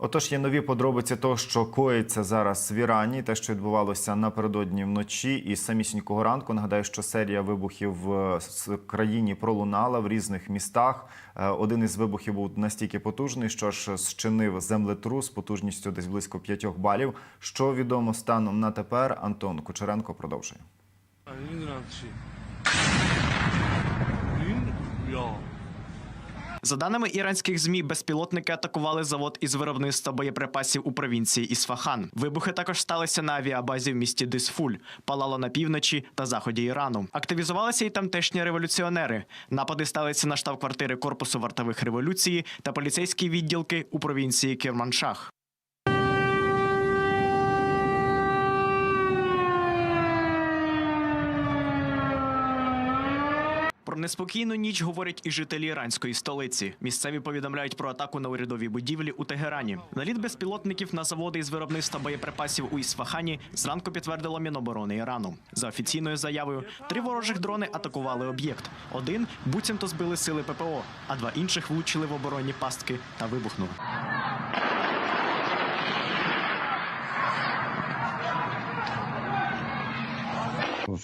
Отож, є нові подробиці того, що коїться зараз в Ірані, те, що відбувалося напередодні вночі, і самісінького ранку. Нагадаю, що серія вибухів е, в країні пролунала в різних містах. Е, один із вибухів був настільки потужний, що ж зчинив землетрус потужністю десь близько 5 балів. Що відомо станом на тепер, Антон Кучеренко продовжує. Він за даними іранських змі, безпілотники атакували завод із виробництва боєприпасів у провінції Ісфахан. Вибухи також сталися на авіабазі в місті Дисфуль, палало на півночі та заході Ірану. Активізувалися і тамтешні революціонери. Напади сталися на штаб-квартири корпусу вартових революції та поліцейські відділки у провінції Керманшах. Неспокійну ніч говорять і жителі іранської столиці. Місцеві повідомляють про атаку на урядові будівлі у Тегерані. Наліт безпілотників на заводи із виробництва боєприпасів у Ісфахані зранку підтвердило Міноборони Ірану. За офіційною заявою, три ворожих дрони атакували об'єкт. Один буцімто збили сили ППО, а два інших влучили в оборонні пастки та вибухнули.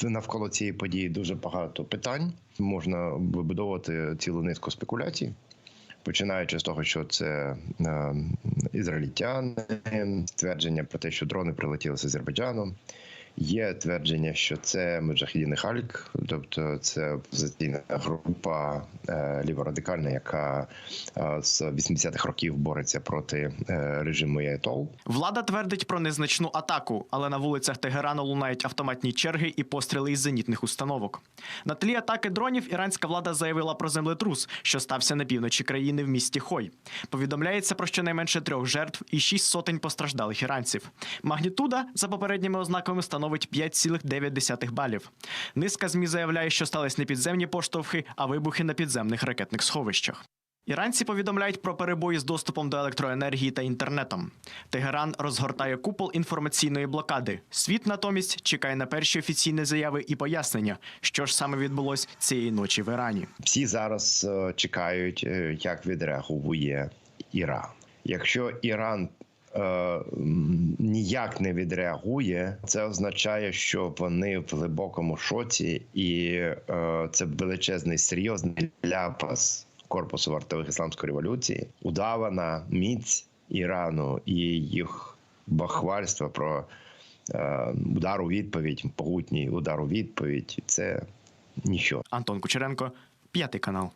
Навколо цієї події дуже багато питань. Можна вибудовувати цілу низку спекуляцій, починаючи з того, що це е, ізраїльтяни, ствердження про те, що дрони прилетіли з Азербайджану. Є твердження, що це Меджахідіни Хальк, тобто це опозиційна група е, ліворадикальна, яка е, з 80-х років бореться проти е, режиму Єтол. Влада твердить про незначну атаку, але на вулицях Тегерану лунають автоматні черги і постріли із зенітних установок. На тлі атаки дронів іранська влада заявила про землетрус, що стався на півночі країни в місті Хой. Повідомляється про щонайменше трьох жертв і шість сотень постраждалих іранців. Магнітуда за попередніми ознаками становить 5,9 балів. Низка змі заявляє, що стались не підземні поштовхи, а вибухи на підземних ракетних сховищах. Іранці повідомляють про перебої з доступом до електроенергії та інтернетом. Тегеран розгортає купол інформаційної блокади. Світ натомість чекає на перші офіційні заяви і пояснення, що ж саме відбулось цієї ночі в Ірані. Всі зараз е, чекають, е, як відреагує Іран. Якщо Іран е, ніяк не відреагує, це означає, що вони в глибокому шоці, і е, це величезний серйозний ляпас корпусу вартових ісламської революції, удавана міць Ірану і їх бахвальство про е, удар у відповідь, могутній удар у відповідь. Це ніщо. Антон Кучеренко, п'ятий канал.